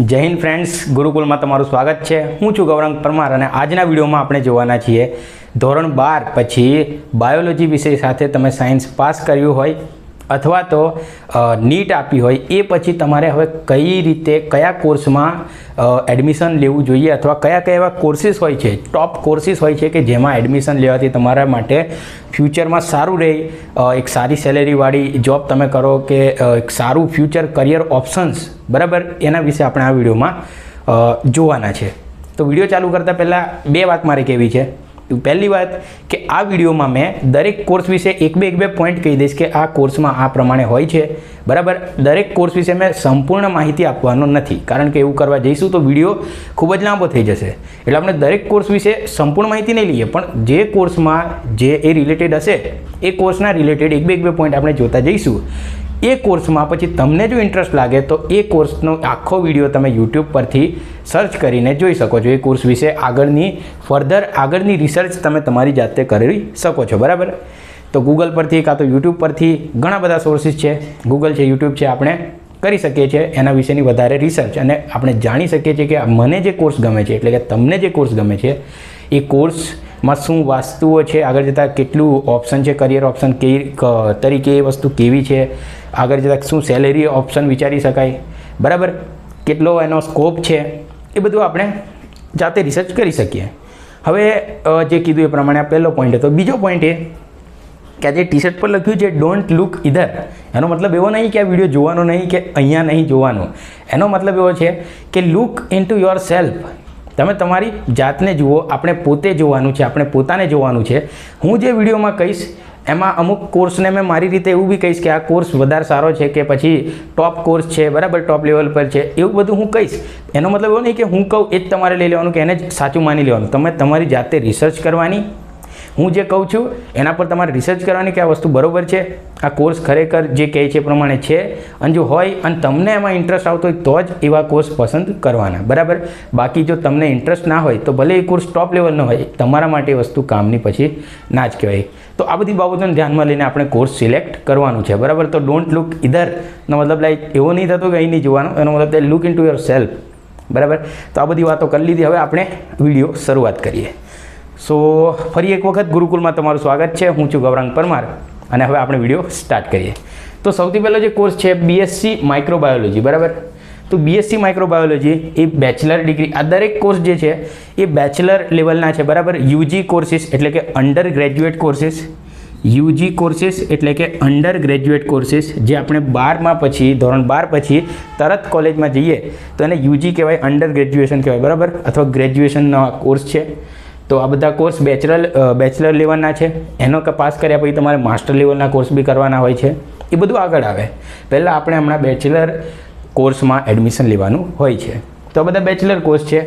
જય હિન્દ ફ્રેન્ડ્સ ગુરુકુલમાં તમારું સ્વાગત છે. હું છું ગૌરંગ પરમાર અને આજના વિડીયોમાં આપણે જોવાના છીએ ધોરણ બાર, પછી બાયોલોજી વિષય સાથે તમે સાયન્સ પાસ કર્યું હોય અથવા તો નીટ આપી હોય, એ પછી તમારે હવે કઈ રીતે, કયા કોર્સમાં એડમિશન લેવું જોઈએ અથવા કયા કયા એવા કોર્સીસ હોય છે ટોપ કોર્સીસ હોય છે કે જેમાં એડમિશન લેવાથી તમારા માટે ફ્યુચરમાં સારું રહે એક સારી સેલેરીવાળી જોબ તમે કરો કે એક સારું ફ્યુચર કરિયર ઓપ્શન્સ બરાબર? એના વિશે આપણે આ વિડીયોમાં જોવાના છે. તો વીડિયો ચાલુ કરતાં પહેલાં બે વાત મારે કેવી છે. પહેલી વાત કે આ વિડીયોમાં મેં દરેક કોર્સ વિશે એક બે એક બે પોઈન્ટ કહી દઈશ કે આ કોર્સમાં આ પ્રમાણે હોય છે. બરાબર? દરેક કોર્સ વિશે મેં સંપૂર્ણ માહિતી આપવાનો નથી. કારણ કે એવું કરવા જઈશું તો વીડિયો ખૂબ જ લાંબો થઈ જશે. એટલે આપણે દરેક કોર્સ વિશે સંપૂર્ણ માહિતી નહીં લઈએ, પણ જે કોર્સમાં જે એ રિલેટેડ હશે, એ કોર્સના રિલેટેડ એક બે એક બે પોઈન્ટ આપણે જોતા જઈશું. એ કોર્સમાં પછી તમને જો ઇન્ટરેસ્ટ લાગે તો એ કોર્સનો આખો વીડિયો તમે યુટ્યુબ પરથી સર્ચ કરીને જોઈ શકો છો. એ કોર્સ વિશે આગળની ફર્ધર આગળની રિસર્ચ તમે તમારી જાતે કરી શકો છો. બરાબર? તો ગૂગલ પરથી કાં તો યુટ્યુબ પરથી ઘણા બધા સોર્સિસ છે. ગૂગલ છે યુટ્યુબ છે, આપણે કરી શકીએ છીએ. એના વિશેની વધારે રિસર્ચ અને આપણે જાણી શકીએ છીએ કે મને જે કોર્સ ગમે છે, એટલે કે તમને જે કોર્સ ગમે છે, એ કોર્સમાં શું વાસ્તુઓ છે? આગળ જતાં કેટલું ઓપ્શન છે? કરિયર ઓપ્શન કેવી તરીકે એ વસ્તુ કેવી છે? આગળ જતાં શું સેલેરી ઓપ્શન વિચારી શકાય? બરાબર? કેટલો એનો સ્કોપ છે? એ બધું આપણે જાતે રિસર્ચ કરી શકીએ. હવે જે કીધું એ પ્રમાણે આ પહેલો પોઈન્ટ હતો. બીજો પોઈન્ટ એ કે આજે ટી શર્ટ પર લખ્યું છે ડોન્ટ લુક ઇધર એનો મતલબ એવો નહીં કે આ વીડિયો જોવાનો નહીં કે અહીંયા નહીં જોવાનો. એનો મતલબ એવો છે કે look into yourself તમે તમારી જાતને જુઓ, આપણે પોતે જોવાનું છે, આપણે પોતાને જોવાનું છે. હું જે વિડીયોમાં કહીશ, એમાં અમુક કોર્સને મેં મારી રીતે એવું બી કહીશ કે આ કોર્સ વધારે સારો છે કે પછી ટોપ કોર્સ છે, બરાબર ટોપ લેવલ પર છે, એવું બધું હું કહીશ. એનો મતલબ એવો નહીં કે હું કહું, એ જ તમારે લઈ લેવાનું કે એને જ સાચું માની લેવાનું. તમે તમારી જાતે રિસર્ચ કરવાની હું જે કહું છું, એના પર તમારે રિસર્ચ કરવાની કે આ વસ્તુ બરાબર છે? આ કોર્સ ખરેખર જે કહે છે પ્રમાણે છે? અને જો હોય અને તમને એમાં ઇન્ટરેસ્ટ આવતો હોય, તો જ એવા કોર્સ પસંદ કરવાના. બરાબર? બાકી જો તમને ઇન્ટરેસ્ટ ના હોય, તો ભલે એ કોર્સ ટોપ લેવલનો હોય, તમારા માટે વસ્તુ કામની પછી ના જ કહેવાય. તો આ બધી બાબતોને ધ્યાનમાં લઈને આપણે કોર્સ સિલેક્ટ કરવાનું છે. બરાબર? તો ડોન્ટ લુક ઇધરનો મતલબ લાઈક એવો નહીં થતો કે અહીં નહીં જોવાનું. એનો મતલબ look into yourself બરાબર? તો આ બધી વાતો કરી લીધી. હવે આપણે વીડિયો શરૂઆત કરીએ. સો ફરી એક વખત ગુરુકુલમાં તમારું સ્વાગત છે. હું છું ગૌરાંગ પરમાર અને હવે આપણે વીડિયો સ્ટાર્ટ કરીએ. તો સૌથી પહેલો જે કોર્સ છે બીએસસી માઇક્રોબાયોલોજી બરાબર? તો બીએસસી માઇક્રોબાયોલોજી એ બેચલર ડિગ્રી આ દરેક કોર્સ જે છે એ બેચલર લેવલના છે, બરાબર? યુજી કોર્સિસ એટલે કે undergraduate courses UG courses એટલે કે અંડર ગ્રેજ્યુએટ કોર્સિસ જે આપણે બારમાં પછી, ધોરણ બાર પછી તરત કોલેજમાં જઈએ તો એને યુજી કહેવાય અંડર ગ્રેજ્યુએશન કહેવાય, બરાબર? અથવા ગ્રેજ્યુએશનનો કોર્સ છે. તો આ બધા કોર્સ બેચલર બેચલર લેવલના છે. એનો પાસ કર્યા પછી તમારે માસ્ટર લેવલના કોર્સ બી કરવાના હોય છે. એ બધું આગળ આવે. પહેલાં આપણે હમણાં બેચલર કોર્સમાં એડમિશન લેવાનું હોય છે. તો આ બધા બેચલર કોર્સ છે.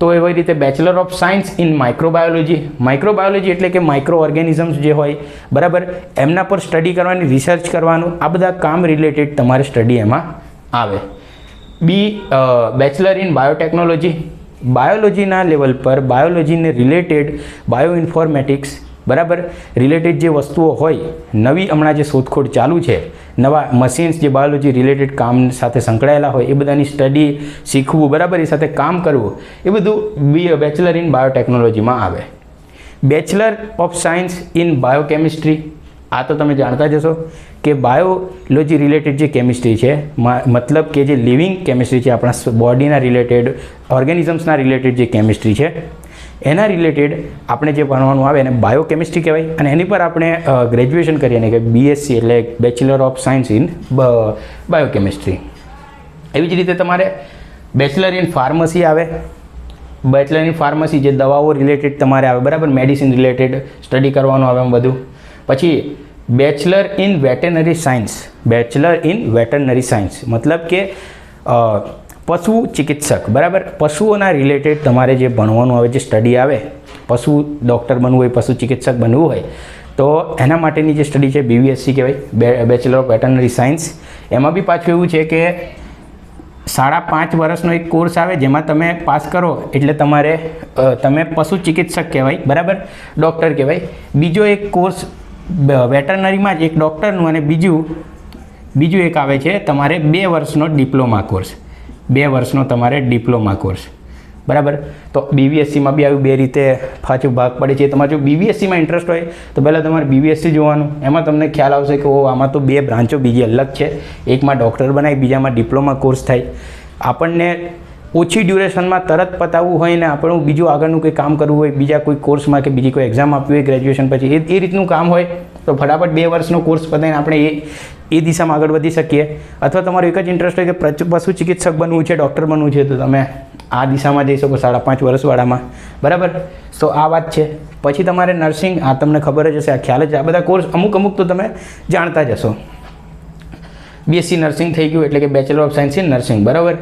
તો એવી રીતે bachelor of science in microbiology microbiology એટલે કે માઇક્રો ઓર્ગેનિઝમ્સ જે હોય, બરાબર, એમના પર સ્ટડી કરવાની રિસર્ચ કરવાનું, આ બધા કામ રિલેટેડ તમારે સ્ટડી એમાં આવે. બી બેચલર ઇન બાયોટેકનોલોજી બાયોલોજીના લેવલ પર, બાયોલોજીને રિલેટેડ બાયો ઇન્ફોર્મેટિક્સ બરાબર? રિલેટેડ જે વસ્તુઓ હોય, નવી હમણાં જે શોધખોળ ચાલુ છે, નવા મશીન્સ જે બાયોલોજી રિલેટેડ કામ સાથે સંકળાયેલા હોય, એ બધાની સ્ટડી શીખવું, બરાબર? એ સાથે કામ કરવું, એ બધું બી બેચલર ઇન બાયોટેકનોલોજીમાં આવે. Bachelor of science in biochemistry આ તો તમે જાણતા જ હશો. કે બાયોલોજી રિલેટેડ જે કેમિસ્ટ્રી છે મતલબ કે જે લિવિંગ કેમિસ્ટ્રી છે, આપણા બોડીના રિલેટેડ ઓર્ગેનિઝમ્સના રિલેટેડ જે કેમિસ્ટ્રી છે, એના રિલેટેડ આપણે જે ભણવાનું આવે એને બાયોકેમિસ્ટ્રી કહેવાય. અને એની પર આપણે ગ્રેજ્યુએશન કરીએ ને કે બીએસસી એટલે bachelor of science in biochemistry એવી જ રીતે તમારે બેચલર ઇન ફાર્મસી આવે. બેચલર ઇન ફાર્મસી જે દવાઓ રિલેટેડ તમારે આવે, બરાબર? મેડિસિન રિલેટેડ સ્ટડી કરવાનું આવે એમ બધું. પછી bachelor in veterinary science bachelor in veterinary science મતલબ કે પશુ ચિકિત્સક. બરાબર? પશુઓના રિલેટેડ તમારે જે ભણવાનું આવે, જે સ્ટડી આવે, પશુ ડૉક્ટર બનવું હોય, પશુ ચિકિત્સક બનવું હોય, તો એના માટેની જે સ્ટડી છે બીવીએસસી કહેવાય બેચલર ઓફ વેટરનરી સાયન્સ એમાં બી પાછું એવું છે કે, સાડા પાંચ વર્ષનો એક કોર્સ આવે, જેમાં તમે પાસ કરો, એટલે તમારે તમે પશુ ચિકિત્સક કહેવાય, બરાબર? ડૉક્ટર કહેવાય. બીજો એક કોર્સ વેટરનરીમાં જ એક ડૉક્ટરનું અને બીજું બીજું એક આવે છે, તમારે બે વર્ષનો ડિપ્લોમા કોર્સ. બે વર્ષનો તમારે ડિપ્લોમા કોર્સ. બરાબર? તો બીબીએસસીમાં બી આવી બે રીતે પાછું ભાગ પડે છે. તમારે જો બીબીએસસીમાં ઇન્ટરેસ્ટ હોય, તો પહેલાં તમારે બીવીએસસી જોવાનું. એમાં તમને ખ્યાલ આવશે કે ઓ આમાં તો બે બ્રાન્ચો બીજી અલગ છે. એકમાં ડૉક્ટર બનાવી બીજામાં ડિપ્લોમા કોર્સ થાય. આપણને ઓછી ડ્યુરેશનમાં તરત પતાવવું હોય ને આપણું બીજું આગળનું કંઈ કામ કરવું હોય, બીજા કોઈ કોર્સમાં કે બીજી કોઈ એક્ઝામ આપવી હોય ગ્રેજ્યુએશન પછી, એ એ રીતનું કામ હોય, તો ફટાફટ બે વર્ષનો કોર્સ પતાવીને આપણે એ એ દિશામાં આગળ વધી શકીએ. અથવા તમારો એક જ ઇન્ટરેસ્ટ હોય કે પશુ ચિકિત્સક બનવું છે ડૉક્ટર બનવું છે, તો તમે આ દિશામાં જઈ શકો સાડા પાંચ વર્ષવાળામાં બરાબર? તો આ વાત છે. પછી તમારે નર્સિંગ આ તમને ખબર જ હશે, આ ખ્યાલ જ આ બધા કોર્સ અમુક અમુક તો તમે જાણતા જ હશો. બીએસસી નર્સિંગ થઈ ગયું, એટલે કે bachelor of science in nursing બરાબર?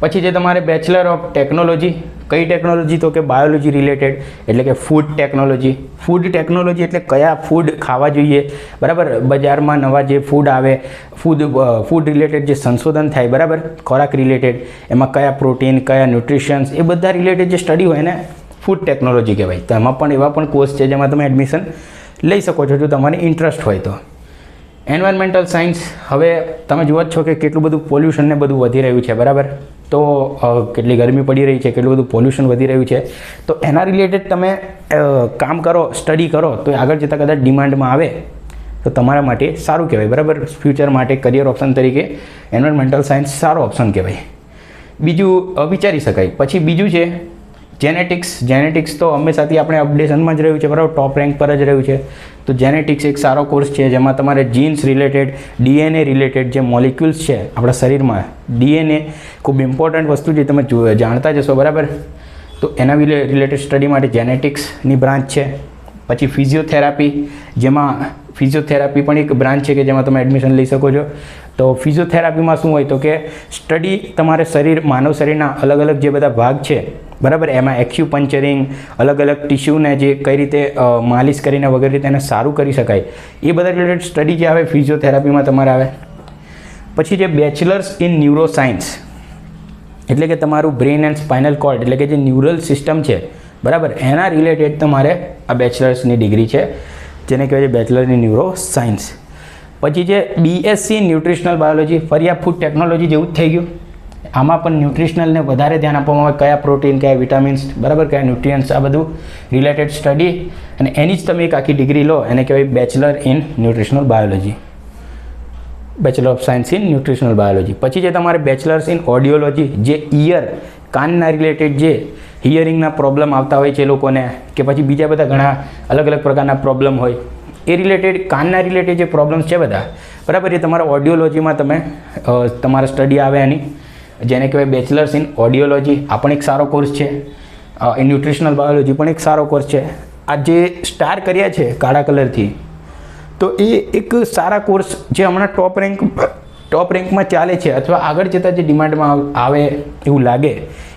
પછી જે તમારે બેચલર ઓફ ટેકનોલોજી કઈ ટેકનોલોજી તો કે બાયોલોજી રિલેટેડ એટલે કે ફૂડ ટેકનોલોજી ફૂડ ટેકનોલોજી એટલે કયા ફૂડ ખાવા જોઈએ? બરાબર? બજારમાં નવા જે ફૂડ આવે ફૂડ ફૂડ રિલેટેડ જે સંશોધન થાય, બરાબર? ખોરાક રિલેટેડ એમાં કયા પ્રોટીન કયા ન્યુટ્રિશન્સ એ બધા રિલેટેડ જે સ્ટડી હોય ને ફૂડ ટેકનોલોજી કહેવાય. તો એમાં પણ એવા પણ કોર્સ છે જેમાં તમે એડમિશન લઈ શકો છો, જો તમારે ઇન્ટરેસ્ટ હોય તો. એન્વાયરમેન્ટલ સાયન્સ હવે તમે જુઓ જ છો કે કેટલું બધું પોલ્યુશન ને બધું વધી રહ્યું છે, બરાબર? તો કેટલી ગરમી પડી રહી છે, કેટલું બધું પોલ્યુશન વધી રહ્યું છે, તો એના રિલેટેડ તમે કામ કરો સ્ટડી કરો, તો એ આગળ જતાં કદાચ ડિમાન્ડમાં આવે, તો તમારા માટે સારું કહેવાય, બરાબર? ફ્યુચર માટે કરિયર ઓપ્શન તરીકે એન્વાયરમેન્ટલ સાયન્સ સારો ઓપ્શન કહેવાય. બીજું વિચારી શકાય. પછી બીજું છે જેનેટિક્સ જેનેટિક્સ તો હંમેશાથી આપણે અપડેશનમાં જ રહ્યું છે, બરાબર? ટોપ રેન્ક પર જ રહ્યું છે. તો જેનેટિક્સ એક સારો કોર્સ છે, જેમાં તમારે જીન્સ રિલેટેડ ડીએનએ રિલેટેડ જે મોલિક્યુલ્સ છે આપણા શરીરમાં ડીએનએ ખૂબ ઇમ્પોર્ટન્ટ વસ્તુ જે તમે જાણતા જશો બરાબર? તો એના રિલેટેડ સ્ટડી માટે જેનેટિક્સની બ્રાન્ચ છે. પછી ફિઝિયોથેરાપી જેમાં ફિઝિયોથેરાપી પણ એક બ્રાન્ચ છે કે જેમાં તમે એડમિશન લઈ શકો છો. તો ફિઝિયોથેરાપીમાં શું હોય તો કે સ્ટડી તમારે શરીર, માનવ શરીરના અલગ અલગ જે બધા ભાગ છે બરાબર? એમાં એક્યુપંચરિંગ અલગ અલગ ટિશ્યુને જે કઈ રીતે માલિશ કરીને વગેરે રીતે એને સારું કરી શકાય, એ બધા રિલેટેડ સ્ટડી જે આવે ફિઝિયોથેરાપીમાં તમારે આવે. પછી જે બેચલર્સ ઇન ન્યુરો સાયન્સ એટલે કે તમારું બ્રેન એન્ડ સ્પાઇનલ કોર્ડ એટલે કે જે ન્યુરલ સિસ્ટમ છે, બરાબર? એના રિલેટેડ તમારે આ બેચલર્સની ડિગ્રી છે, જેને કહેવાય છે ઇન ન્યુરો સાયન્સ પછી જે બીએસસી ન્યુટ્રિશનલ બાયોલોજી ફરી આ ફૂડ ટેકનોલોજી જેવું જ થઈ ગયું. આમાં પણ ન્યુટ્રિશનલને વધારે ધ્યાન આપવામાં આવે. કયા પ્રોટીન કયા વિટામિન્સ બરાબર, કયા ન્યુટ્રિયન્ટ્સ આ બધું રિલેટેડ સ્ટડી અને એની જ તમે એક આખી ડિગ્રી લો, એને કહેવાય bachelor in nutritional biology bachelor of science in nutritional biology પછી જે તમારે બેચલર્સ ઇન ઓડિયોલોજી જે ઇયર કાનના રિલેટેડ જે હિયરિંગના પ્રોબ્લેમ આવતા હોય છે લોકોને, કે પછી બીજા બધા ઘણા અલગ અલગ પ્રકારના પ્રોબ્લેમ હોય, એ રિલેટેડ કાનના રિલેટેડ જે પ્રોબ્લેમ્સ છે બધા, બરાબર, એ તમારા ઓડિયોલોજીમાં તમે તમારા સ્ટડી આવે એની. જેને કહેવાય બેચલર્સ ઇન ઓડિયોલોજી આ પણ એક સારો કોર્સ છે. એ ન્યુટ્રિશનલ બાયોલોજી પણ એક સારો કોર્સ છે. આ જે સ્ટાર કર્યા છે કાળા કલરથી તો એ એક સારા કોર્સ જે હમણાં ટોપ રેન્ક ટોપ રેન્કમાં ચાલે છે અથવા આગળ જતાં જે ડિમાન્ડમાં આવે એવું લાગે,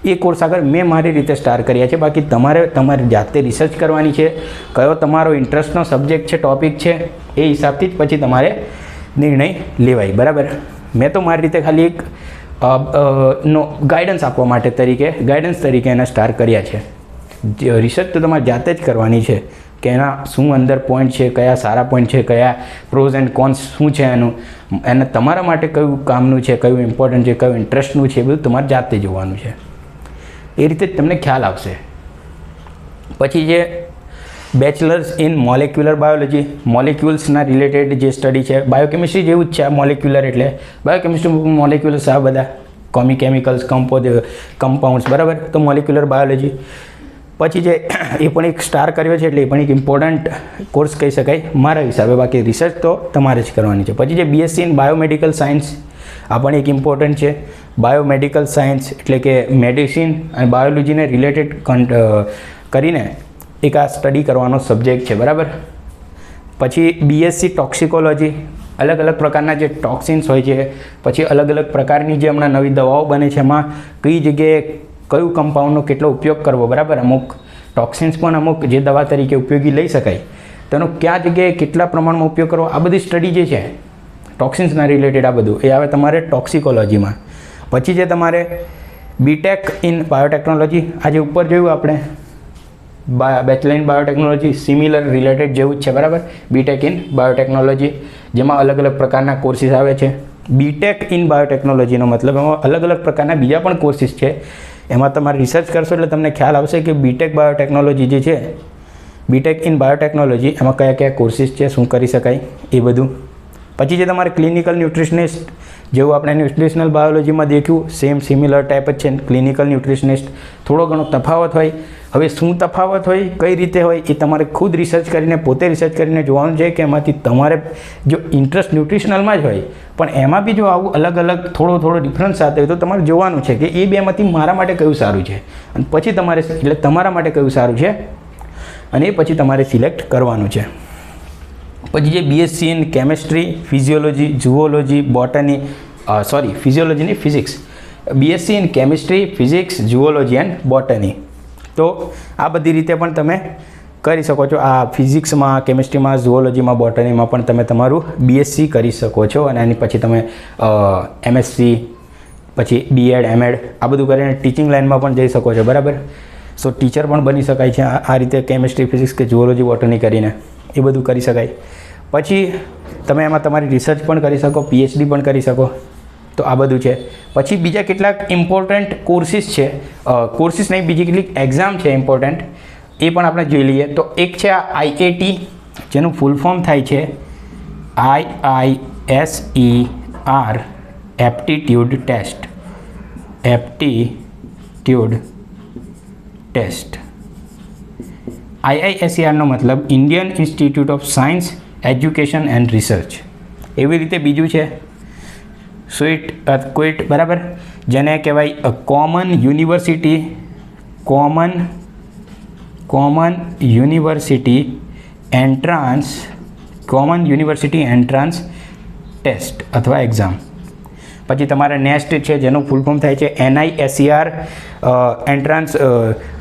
એ કોર્સ આગળ મેં મારી રીતે સ્ટાર કર્યા છે. બાકી તમારે, તમારી જાતે રિસર્ચ કરવાની છે. કયો તમારો ઇન્ટરેસ્ટનો સબ્જેક્ટ છે ટોપિક છે, એ હિસાબથી જ પછી તમારે નિર્ણય લેવાય. બરાબર? મેં તો મારી રીતે ખાલી એક નો ગાઈડન્સ આપવા માટે તરીકે ગાઈડન્સ તરીકે એના સ્ટાર કર્યા છે. રિસર્ચ તો તમારે જાતે જ કરવાની છે કે એના શું અંદર પોઈન્ટ છે, કયા સારા પોઈન્ટ છે, કયા પ્રોઝ એન્ડ કોન્સ શું છે એનું. એને તમારા માટે કયું કામનું છે, કયું ઇમ્પોર્ટન્ટ છે, કયું ઇન્ટરેસ્ટનું છે એ બધું તમારે જાતે જોવાનું છે. એ રીતે જ તમને ખ્યાલ આવશે. પછી જે બેચલર્સ ઇન મોલેક્યુલર બાયોલોજી મોલેક્યુલ્સના રિલેટેડ જે સ્ટડી છે બાયોકેમિસ્ટ્રી જેવું જ છે આ મોલેક્યુલર એટલે. બાયોકેમિસ્ટ્રી મોલેક્યુલર્સ આ બધા. કોમી કેમિકલ્સ કમ્પોઝ કમ્પાઉન્ડ્સ બરાબર? તો મોલેક્યુલર બાયોલોજી પછી જે એ પણ એક સ્ટાર કર્યો છે એટલે એ પણ એક ઇમ્પોર્ટન્ટ કોર્સ કહી શકાય. મારા હિસાબે બાકી રિસર્ચ તો તમારે જ કરવાની છે. પછી જે બીએસસી ઇન બાયોમેડિકલ સાયન્સ આ પણ એક ઇમ્પોર્ટન્ટ છે. બાયોમેડિકલ સાયન્સ એટલે કે મેડિસિન અને બાયોલોજીને રિલેટેડ કરીને એક આ સ્ટડી કરવાનો સબ્જેક્ટ છે, બરાબર? પછી બીએસસી ટોક્સિકોલોજી અલગ અલગ પ્રકારના જે ટોક્સિન્સ હોય છે, પછી અલગ અલગ પ્રકારની જે હમણાં નવી દવાઓ બને છે, એમાં કઈ જગ્યાએ કયું કમ્પાઉન્ડનો કેટલો ઉપયોગ કરવો, બરાબર? અમુક ટોક્સિન્સ પણ અમુક જે દવા તરીકે ઉપયોગી લઈ શકાય. તેનો કયા જગ્યાએ કેટલા પ્રમાણમાં ઉપયોગ કરવો, આ બધી સ્ટડી જે છે ટોક્સિન્સના રિલેટેડ આ બધું, એ આવે તમારે ટોક્સિકોલોજીમાં પછી જે તમારે બીટેક ઇન બાયોટેકનોલોજી આજે ઉપર જોયું આપણે. Bachelor in biotechnology similar related જેવું જ છે, બરાબર? બીટેક ઇન બાયોટેકનોલોજી જેમાં અલગ અલગ પ્રકારના કોર્સિસ આવે છે. બીટેક ઇન બાયોટેકનોલોજીનો મતલબ એમાં અલગ અલગ પ્રકારના બીજા પણ કોર્સિસ છે. એમાં તમારે રિસર્ચ કરશો એટલે તમને ખ્યાલ આવશે કે બીટેક બાયોટેકનોલોજી જે છે બીટેક ઇન બાયોટેકનોલોજી એમાં કયા કયા કોર્સિસ છે, શું કરી શકાય એ બધું. પછી જે તમારે ક્લિનિકલ ન્યુટ્રિશનિસ્ટ જેવું આપણે ન્યુટ્રિશનલ બાયોલોજીમાં દેખ્યું સેમ સિમિલર ટાઈપ જ છે ક્લિનિકલ ન્યુટ્રિશનિસ્ટ થોડો ઘણો તફાવત હોય. હવે શું તફાવત હોય, કઈ રીતે હોય, એ તમારે ખુદ રિસર્ચ કરીને, પોતે રિસર્ચ કરીને જોવાનું છે કે એમાંથી તમારે જો ઇન્ટરેસ્ટ ન્યુટ્રિશનલમાં જ હોય, પણ એમાં બી જો આવું અલગ અલગ થોડો થોડો ડિફરન્સ સાથે હોય તો તમારે જોવાનું છે કે એ બેમાંથી મારા માટે કયું સારું છે. અને પછી તમારે, એટલે તમારા માટે કયું સારું છે? અને એ પછી તમારે સિલેક્ટ કરવાનું છે. પછી જે BSc in chemistry physiology zoology botany sorry physiology નહીં physics BSc in chemistry physics zoology and botany તો આ બધી રીતે પણ તમે કરી શકો છો. આ ફિઝિક્સમાં કેમિસ્ટ્રીમાં ઝુઓલોજીમાં બોટનીમાં પણ તમે તમારું બીએસસી કરી શકો છો અને એની પછી તમે એમએસસી પછી બીએડ એમએડ આ બધું કરીને ટીચિંગ લાઇનમાં પણ જઈ શકો છો. બરાબર? સો ટીચર પણ બની શકાય છે આ રીતે કેમિસ્ટ્રી ફિઝિક્સ કે ઝુઓલોજી બોટની કરીને. એ બધું કરી શકાય. પછી તમે એમાં તમારી રિસર્ચ પણ કરી શકો પીએચડી પણ કરી શકો. તો આ બધું છે. પછી બીજા કેટલાક ઇમ્પોર્ટન્ટ કોર્સિસ છે. કોર્સિસ નહીં, બીજી કેટલીક એક્ઝામ છે ઇમ્પોર્ટન્ટ એ પણ આપણે જોઈ લઈએ. તો એક છે આ આઈએટી જેનું ફૂલ ફોર્મ થાય છે. I I S E R aptitude test aptitude test આઈઆઈએસસીઆરનો મતલબ Indian Institute of Science Education and Research એવી રીતે બીજું છે. સ્વીટ ક્વિટ બરાબર? જેને કહેવાય common university common common university entrance common university entrance test અથવા એક્ઝામ પછી તમારે નેસ્ટ છે, જેનું ફૂલ ફોર્મ થાય છે એનઆઈએસસીઆર એન્ટ્રાન્સ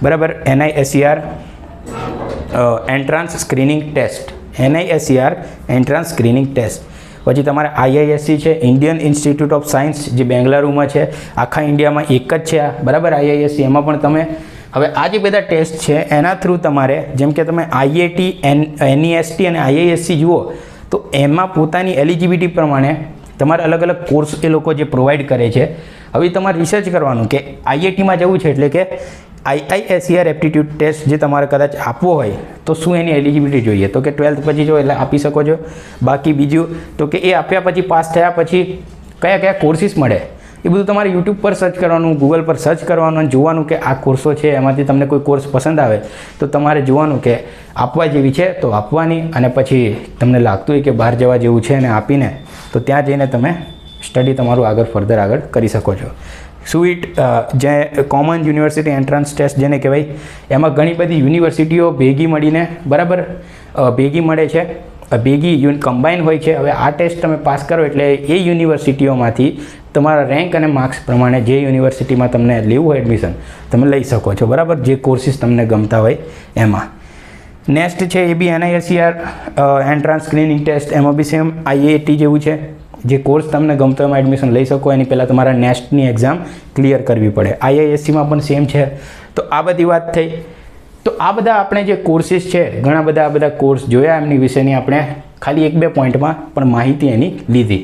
બરાબર? NISER entrance screening test NISER entrance screening test પછી તમારે આઈઆઈએસસી છે ઇન્ડિયન ઇન્સ્ટિટ્યૂટ ઓફ સાયન્સ જે બેંગલુરુમાં છે, આખા ઇન્ડિયામાં એક જ છે આ. બરાબર આઈઆઈએસસી એમાં પણ તમે હવે આ જે બધા ટેસ્ટ છે, એના થ્રુ તમારે જેમ કે તમે આઈઆઈટી એન એનઈએસટી અને આઈઆઈએસસી જુઓ, તો એમાં પોતાની એલિજિબિલિટી પ્રમાણે તમારે અલગ અલગ કોર્સ એ લોકો જે પ્રોવાઈડ કરે છે. હવે તમારે રિસર્ચ કરવાનું કે આઈઆઈટીમાં જવું છે એટલે કે આઈઆઈએસસીઆર એપ્ટિટ્યૂડ ટેસ્ટ જે તમારે કદાચ આપવો હોય, તો શું એની એલિજિબિલિટી જોઈએ? તો કે ટ્વેલ્થ પછી જો એટલે આપી શકો છો. બાકી બીજું, તો કે એ આપ્યા પછી પાસ થયા પછી કયા કયા કોર્સિસ મળે? એ બધું તમારે યુટ્યુબ પર સર્ચ કરવાનું, ગૂગલ પર સર્ચ કરવાનું જોવાનું કે આ કોર્સો છે, એમાંથી તમને કોઈ કોર્સ પસંદ આવે, તો તમારે જોવાનું કે આપવા જેવી છે, તો આપવાની અને પછી તમને લાગતું હોય કે બહાર જવા જેવું છે અને આપીને, તો ત્યાં જઈને તમે સ્ટડી તમારું આગળ ફર્ધર આગળ કરી શકો છો. સ્વીટ જે કોમન યુનિવર્સિટી એન્ટ્રન્સ ટેસ્ટ જેને કહેવાય, એમાં ઘણી બધી યુનિવર્સિટીઓ ભેગી મળીને, બરાબર? ભેગી મળે છે. ભેગી યુન કમ્બાઈન હોય છે. હવે આ ટેસ્ટ તમે પાસ કરો એટલે એ યુનિવર્સિટીઓમાંથી તમારા રેન્ક અને માર્ક્સ પ્રમાણે જે યુનિવર્સિટીમાં તમને લેવું હોય એડમિશન તમે લઈ શકો છો. બરાબર? જે કોર્સિસ તમને ગમતા હોય એમાં. નેક્સ્ટ છે એ બી એનઆઈએસસીઆર એન્ટ્રાન્સ સ્ક્રીનિંગ ટેસ્ટ એમાં બી સેમ આઈએટી જેવું છે. જે કોર્સ તમને ગમતો એમાં એડમિશન લઈ શકો, એની પહેલાં તમારા નેસ્ટની એક્ઝામ ક્લિયર કરવી પડે. આઈઆઈએસસીમાં પણ સેમ છે. તો આ બધી વાત થઈ. તો આ બધા આપણે જે કોર્સીસ છે, ઘણા બધા આ બધા કોર્સ જોયા, એમની વિશેની આપણે ખાલી એક બે પોઈન્ટમાં પણ માહિતી એની લીધી.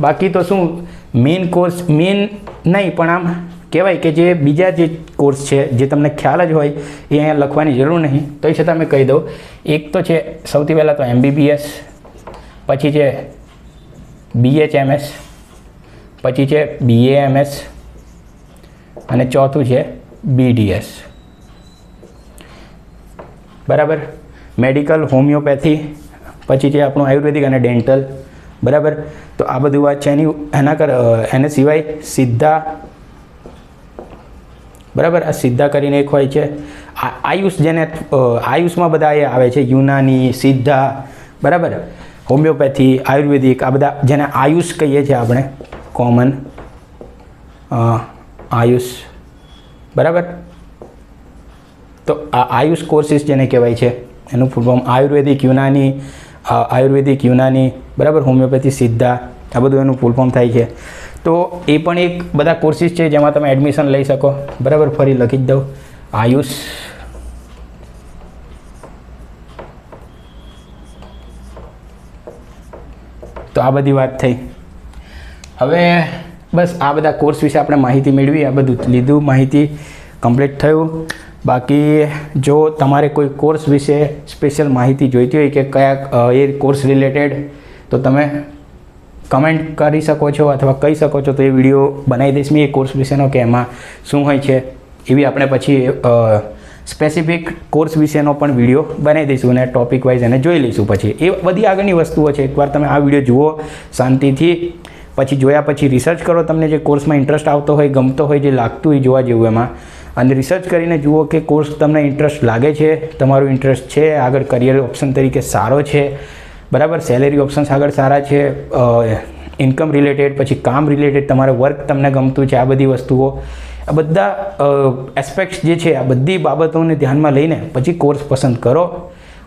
બાકી તો શું મેઇન કોર્સ મેઇન નહીં, પણ આમ કહેવાય કે જે બીજા જે કોર્સ છે, જે તમને ખ્યાલ જ હોય, એ અહીંયા લખવાની જરૂર નહીં. તો એ છતાં મેં કહી દઉં. એક તો છે, સૌથી પહેલાં તો એમબીબીએસ પછી છે બીએચએમએસ પછી છે બીએએમએસ અને ચોથું છે બીડીએસ બરાબર? મેડિકલ, હોમિયોપેથી, પછી છે આપણું આયુર્વેદિક અને ડેન્ટલ. બરાબર? તો આ બધું વાત છે એની, એના કર એને સિવાય સીધા, બરાબર? આ સીધા કરીને એક હોય છે. આયુષ જેને આયુષમાં બધા એ આવે છે, યુનાની સિદ્ધા બરાબર? હોમિયોપેથી, આયુર્વેદિક, આ બધા જેને આયુષ કહીએ છીએ આપણે કોમન આયુષ. બરાબર? તો આ આયુષ કોર્સિસ જેને કહેવાય છે, એનું ફૂલ ફોર્મ આયુર્વેદિક, યુનાની આયુર્વેદિક, યુનાની, બરાબર? હોમિયોપેથી, સિદ્ધા, આ બધું એનું ફૂલ ફોર્મ થાય છે. તો એ પણ એક બધા કોર્સિસ છે જેમાં તમે એડમિશન લઈ શકો. બરાબર? ફરી લખી જ દઉં. આયુષ તો આ બધી વાત થઈ. હવે બસ આ બધા કોર્સ વિશે આપણે માહિતી મેળવી, આ બધું લીધું, માહિતી કમ્પ્લીટ થયું. બાકી જો તમારે કોઈ કોર્સ વિશે સ્પેશિયલ માહિતી જોઈતી હોય કે કયા એ કોર્સ રિલેટેડ તો તમે કમેન્ટ કરી શકો છો અથવા કહી શકો છો તો એ વીડિયો બનાવી દઈશ મેં એ કોર્સ વિશેનો કે એમાં શું હોય છે એવી આપણે પછી સ્પેસિફિક કોર્સ વિશેનો પણ વીડિયો બનાવી દઈશું અને ટોપિક વાઇઝ એને જોઈ લઈશું પછી. એ બધી આગળની વસ્તુઓ છે. એકવાર તમે આ વીડિયો જુઓ શાંતિથી. પછી જોયા પછી રિસર્ચ કરો તમને જે કોર્સમાં ઇન્ટરેસ્ટ આવતો હોય, ગમતો હોય, જે લાગતું હોય જોવા જેવું એમાં. અને રિસર્ચ કરીને જુઓ કે કોર્સ તમને ઇન્ટરેસ્ટ લાગે છે, તમારું ઇન્ટરેસ્ટ છે, આગળ કરિયર ઓપ્શન તરીકે સારો છે. બરાબર? સેલેરી ઓપ્શન્સ આગળ સારા છે ઇન્કમ રિલેટેડ પછી કામ રિલેટેડ તમારે વર્ક તમને ગમતું છે, આ બધી વસ્તુઓ. આ બધા એસ્પેક્ટ્સ જે છે, આ બધી બાબતોને ધ્યાનમાં લઈને પછી કોર્સ પસંદ કરો.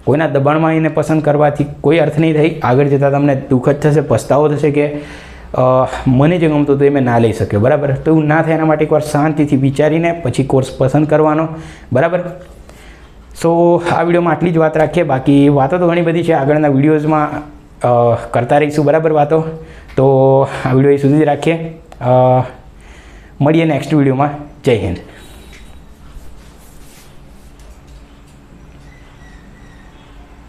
કોઈના દબાણમાં એને પસંદ કરવાથી કોઈ અર્થ નહીં થઈ આગળ જતાં તમને દુઃખ જ થશે, પસ્તાવો થશે કે મને જે ગમતું હતું એ મેં ના લઈ શક્યો. બરાબર? તો એવું ના થાય એના માટે એકવાર શાંતિથી વિચારીને પછી કોર્સ પસંદ કરવાનો. બરાબર? સો, આ વિડીયોમાં આટલી જ વાત રાખીએ. બાકી વાતો તો ઘણી બધી છે. આગળના વિડીયોઝમાં કરતા રહીશું. બરાબર વાતો? તો આ વીડિયો એ સુધી જ રાખીએ. મળીએ નેક્સ્ટ વિડીયોમાં જય હિન્દ.